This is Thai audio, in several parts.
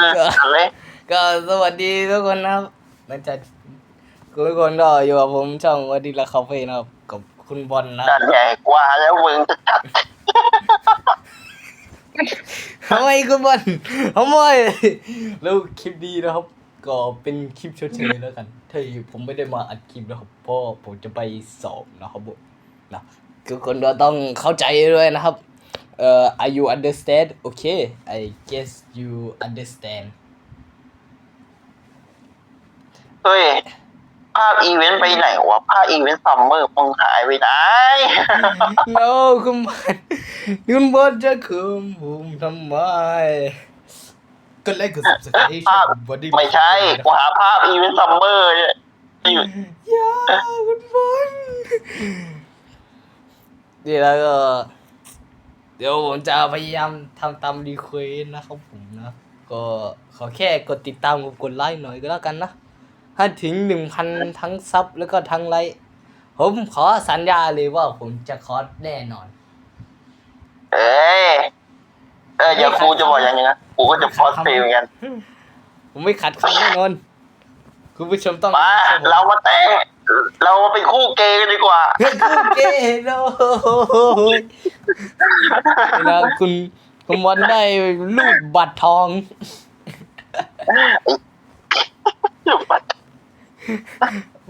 อะไรก็สวัสดีทุกคนนะครับหลังจากทุกคนก็อยู่กับผมช่องวันดีละคาเฟ่นะครับกับคุณบอลนะคนั่รับนใหญ่กว่าแล้วมึงจะชัดทำไมคุณบอลทำไมแล้วคลิปดีนะครับ ก็เป็นคลิปเฉยๆแล้วกันที่ผมไม่ได้มาอัดคลิปนะครับเพราะผมจะไปสอบนะครับผมนะทุกคนก็ต้องเข้าใจด้วยนะครับ เอ่อ are you understand okay I guess you understand เฮ้ย ภาพอีเวนต์ไปไหนวะ ภาพอีเวนต์ซัมเมอร์มึงหายไปไหน no คุณบอลคุณบอลจะคืนผมทำไมก็ไลค์กด subscribe ภาพบอดี้ไม่ใช่กูหาภาพอีเวนต์ซัมเมอร์เนี่ยอยู่อย่าคุณบอลนี่แล้วก็ เดี๋ยวผมจะพยายามทำตามรีเควสนะครับผมนะ ก็ขอแค่กดติดตามกับกดไลค์หน่อยก็แล้วกันนะถ้าถึงหนึ่งพันทั้งซับแล้วก็ทั้งไลค์ผมขอสัญญาเลยว่าผมจะคอสแน่นอน เอ้ยเอออย่าครูจะบอกอย่างนี้นะกูก็จะพอสเพลย์เหมือนกัน ผมไม่ขัดคำแน่นอน คุณผู้ชมต้องมาเรามาแต่งเรามาเป็นคู่เกย์กันดีกว่าเฮ้ยคุณเกย์โอ้ย เวลาคุณคุณบอลได้ลูกบัตรทอง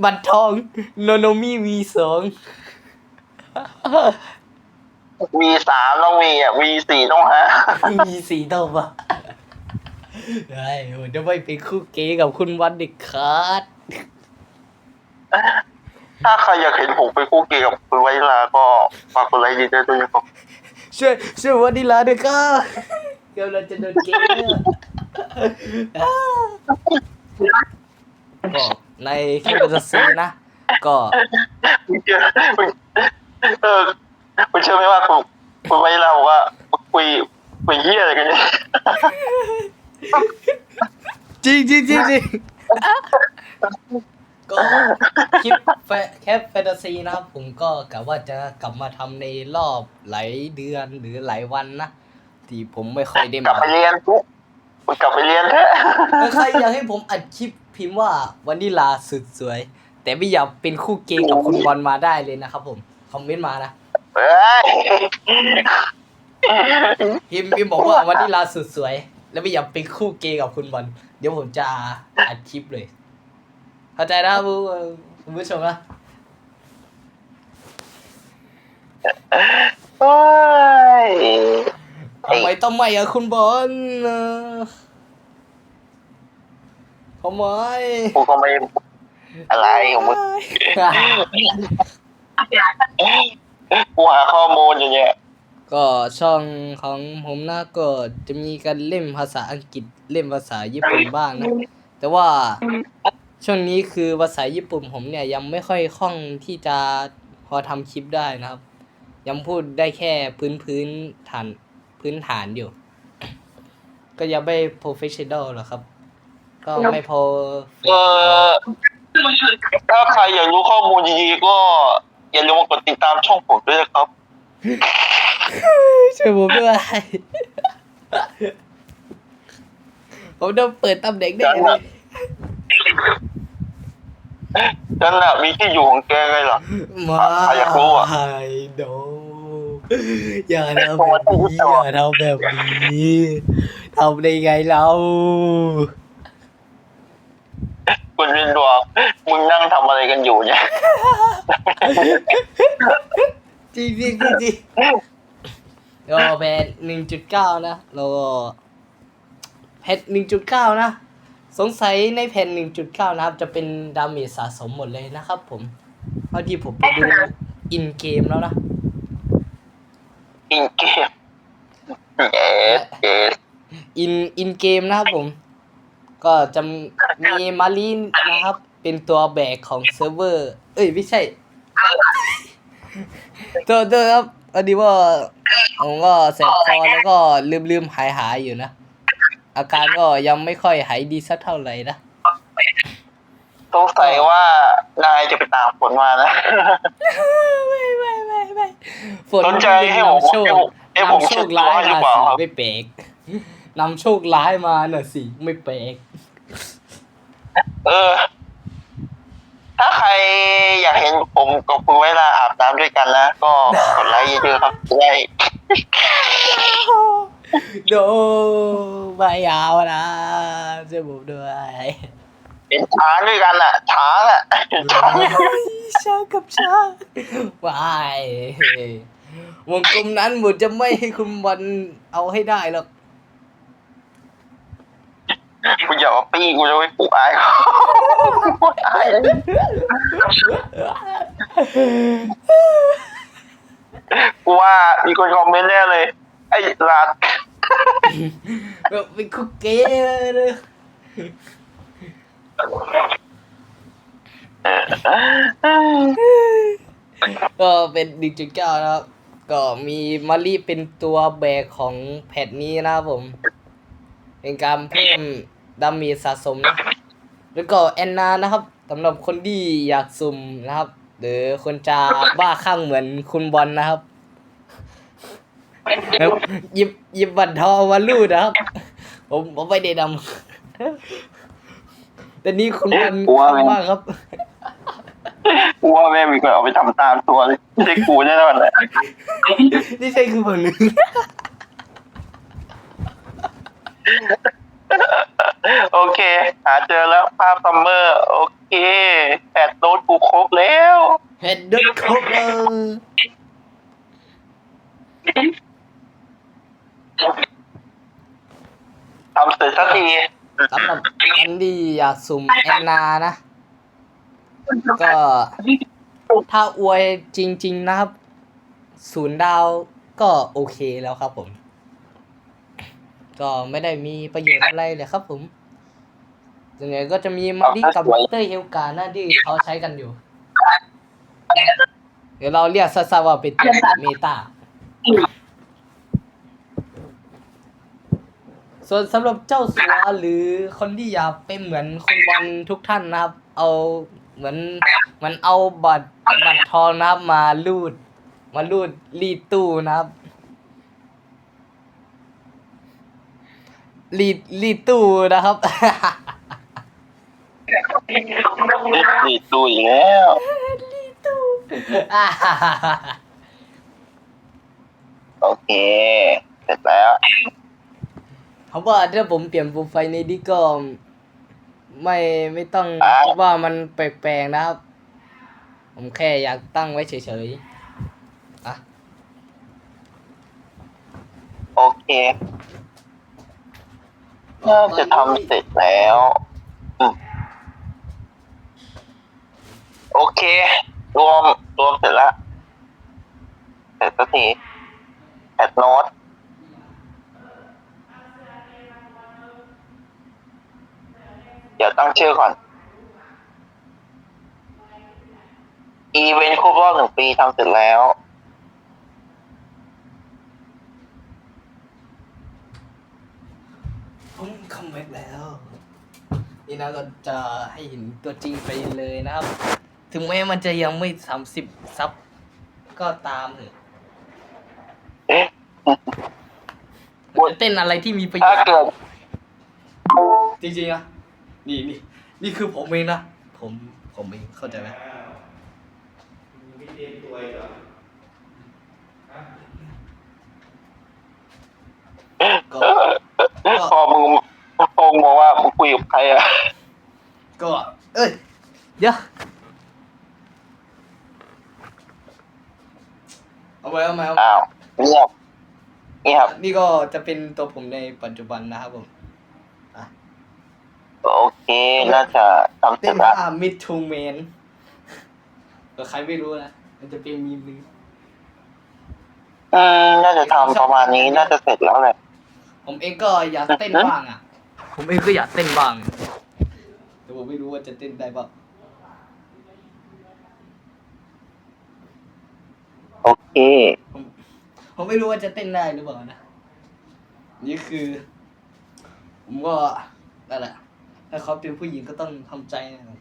บัตรทองโนโนมีวีสองวีสามต้องมีอะวีสี่ต้องหามีสีเท่าปะได้ผมจะไม่เป็นคู่เกย์กับคุณวันเด็กขาด ถ้าใครอยากเห็นผมเป็นคู่เกย์กับคุณไวลาก็ฝากกดไลค์ดีด้วยนะครับช่วยช่วยวันดีลาด้วยก็เดี๋ยวเราจะโดนเกย์เนี่ยก็ในคลิปจะซื้อนะ ก็มึงเชื่อมึงเออมึงเชื่อไหมว่าคุณคุณไวลาบอกว่าคุยคุยเฮียอะไรกันเนี่ยจริงจริงจริงจริง ก็คลิปแฟแคปแฟนตาซีนะครับ ผมก็กะว่าจะกลับมาทำในรอบหลายเดือนหรือหลายวันนะ ที่ผมไม่ค่อยได้กลับมาไปเรียนทุกมึงกลับไปเรียนเถอะถ้าใครอยากให้ผมอัดคลิปพิมพ์ว่าวันนี้ลาสุดสวย แต่ไม่อยากเป็นคู่เกย์กับคุณบอลมาได้เลยนะครับผม คอมเมนต์มานะเฮ้ยพิมพ์พิมพ์บอกว่าวันนี้ลาสุดสวย แล้วไม่อยากเป็นคู่เกย์กับคุณบอลเดี๋ยวผมจะอัดคลิปเลย เข้าใจนะผู้คุณผู้ชมนะโอ้ยทำไมต้องไม่อะคุณบอลนะทำไมกูก็ไม่อะไรของมึงกูหาข้อมูลอย่างเงี้ย ก็ช่องของผมนะก็จะมีการเล่นภาษาอังกฤษเล่นภาษาญี่ปุ่นบ้างนะ แต่ว่า ช่วงนี้คือภาษาญี่ปุ่นผมเนี่ยยังไม่ค่อยคล่องที่จะพอทำคลิปได้นะครับ ยังพูดได้แค่พื้นพื้นฐานพื้นฐานอยู่ ก็ยังไม่ professional หรอกครับ ก็ไม่พอเออถ้าใครอยากรู้ข้อมูลดีๆก็ อย่าลืมมากดติดตามช่องผมด้วยนะครับช่วยผมด้วยผมต้องเปิดตำแหน่งได้เลย นั่นแหละมีที่อยู่ของแกไงล่ะ มาใครอยากรู้อะไฮโดอย่าทำแบบนี้อย่าทำแบบนี้ทำได้ไงเรา คุณวินดวงมึงนั่งทำอะไรกันอยู่เนี่ยจริงจริงจริงจริงก็แพทหนึ่งจุดเก้านะแล้วก็แพทหนึ่งจุดเก้านะ สงสัยในแผ่นหนึ่งจุดเก้านะครับ จะเป็นดาเมจสะสมหมดเลยนะครับ ผมเท่าที่ผมไปดูอินเกมแล้วนะอินเกมเอสเอสอินอินเกมนะครับผม ก็จะมีมารีนนะครับ เป็นตัวแบกของเซิร์ฟเวอร์ เอ้ยไม่ใช่ตัวตัวครับพอดีว่าผมก็แสบคอแล้วก็ลืมลืมหายหายอยู่นะ อาการก็ยังไม่ค่อยหายดีสักเท่าไหร่นะสงสัยว่านายจะไปตามฝนมานะไม่ไม่ไม่ไม่ฝนสนใจให้ผมนำโชคให้ผมให้ผมนำโชคร้ายเช็ดตัวให้หรือมาเปล่าสิครับไม่เปกนำโชคร้ายมาน่ะสิไม่แปลกเออ ถ้าใครอยากเห็นผมกับคุณเวลาอาบน้ำด้วยกันนะ ก็กดไลค์เยอะๆครับจะได้ โดไม่เอานะช่วยผมด้วยเป็นช้างด้วยกันอะช้างอะช้างช้างกับช้างวายวงกลมนั้นหมดจะไม่ให้คุณบอลเอาให้ได้หรอกกูอย่ามาปี้กูจะไปปลุกอายเขาอายกูว่ามีคนคอมเมนต์แน่เลย ไอ้ลาด แบบเป็นคุกเก้เลยก็เป็นดิจิเก้านะครับ ก็มีมารีเป็นตัวแบกของแพทนี้นะครับผม เป็นการเพิ่มดามจสะสมนะแล้วก็แอนนานะครับสำหรับคนที่อยากสุ่มนะครับ หรือคนจะบ้าข้างเหมือนคุณบอลนะครับ แล้วหยิบหยิบบัตรทองมาลูดนะครับ ผมผมไม่ได้ดำแต่นี่คุณบอลข้างมากครับ กูว่าแม่มีคนเอาไปทำตามตัวเลยไม่ใช่กูแน่นอนเลยนี่ใช่คือผลหนึ่งโอเค หาเจอแล้วภาพซัมเมอร์ โอเคแปดโน้ตกูครบแล้ว เห็ดเด็ดครบเลย ทำสร็จสักทีสำหรับคนที่อยากสุ่มแอนนานะ ก็ถ้าอวยจริง ๆ นะครับ ศูนย์ดาวก็โอเคแล้วครับผม ก็ไม่ได้มีประโยชน์อะไรเลยครับผมส่วนใหญ่ก็จะมีมาริกับดรเฮลกาหนะที่เขาใช้กันอยู่ เดี๋ยวเราเรียกซาๆว่าเป็นตัวเมตา ส่วนสำหรับเจ้าสัวหรือคนที่อยากเป็นเหมือนคุณบอลทุกท่านนะครับ เอาเหมือนเหมันเอาบัตรบัตรทองนะครับมาลูด มาลูดรีดตู้นะครับ รีดรีดตู้นะครับ ดีดดูอีกแล้ว โอเค เสร็จแล้ว เพราะว่าถ้าผมเปลี่ยนโปรไฟล์ในดิก็ ไม่ไม่ต้องอ่าคิดว่ามันแปลกๆนะครับ ผมแค่อยากตั้งไว้เฉยๆอะโอเคน่าจะทำเสร็จแล้วอืมโอเค รวมรวมเสร็จแล้วเสร็จสักทีแอดโน้ต เดี๋ยวตั้งชื่อก่อน อีเวนต์ครบรอบหนึ่งปีทำเสร็จแล้ว ผมคัมแบ็กแล้ว นี่นะก็จะให้เห็นตัวจริงไปเลยนะครับ ถึงแม้มันจะยังไม่สามสิบซับก็ตามเถอะเอ๊ะผมจะเต้นอะไรที่มีประโยถ้าชน์เกิด จริงๆนะ นี่นี่นี่คือผมเองนะ ผมผมเองเข้าใจไหมก็พอมึงพอมึงบอกว่ามึงคุยกับใครอะก็ เอ้ยเดี๋ยวเอาไว้เอาไว้เอาไว้อ้าวเงียบเงียบนี่ก็จะเป็นตัวผมในปัจจุบันนะครับผม โอเคน่าจะทำเสเต้ร็นจแล้วท่า mid to main ก็ใครไม่รู้นะ มันจะเป็นมีมหนึงอืมน่าจะทำประมาณนี้น่าจะเสร็จแล้วแหละผมเองก็อยากเต้นบ้างอะ ผมเองก็อยากเต้นบ้าง แต่ผมไม่รู้ว่าจะเต้นได้ป่ะโอเค ผมผมไม่รู้ว่าจะเต้นได้หรือเปล่านะ นี่คือ ผมก็นั่นแหละ ถ้าเขาเป็นผู้หญิงก็ต้องทำใจนะครับ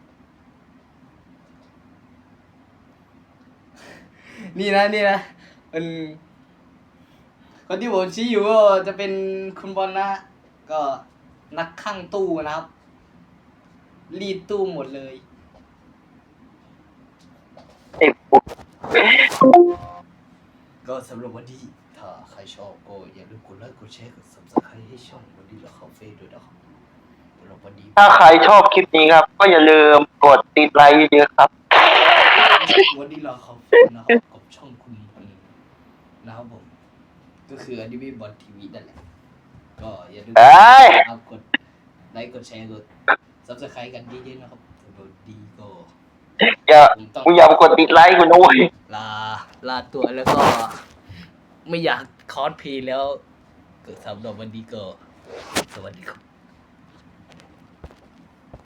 นี่นะนี่นะเป็นคนที่ผมชี้อยู่ก็จะเป็นคุณบอลนะก็นักข้างตู้นะครับ รีดตู้หมดเลยไอ้ปุ๊บก็สำหรับวันนี้ถ้าใครชอบก็อย่าลืมกดไลค์กดแชร์กด subscribe ให้ช่องวันนี้เราคาเฟ่ด้วยนะครับสำหรับวันนี้ ถ้าใครชอบคลิปนี้ครับ ก็อย่าลืมกดติดไลค์เยอะๆครับ วันนี้เราคาเฟ่นะครับกับช่องคุณพลนะครับผม ก็คืออนิเมะบอลทีวีนั่นแหละ ก็อย่าลืมเอ้ยเอากดไลค์กดแชร์กด subscribe กันเยอะๆนะครับสำหรับวันนี้ก็อย่าผมต้องมึงอย่ามากดติดไลค์กูนะเว้ยลาลาตัวแล้วก็ ไม่อยากคอสเพลย์แล้วก็สำหรับวันนี้ก็ สวัสดีครับ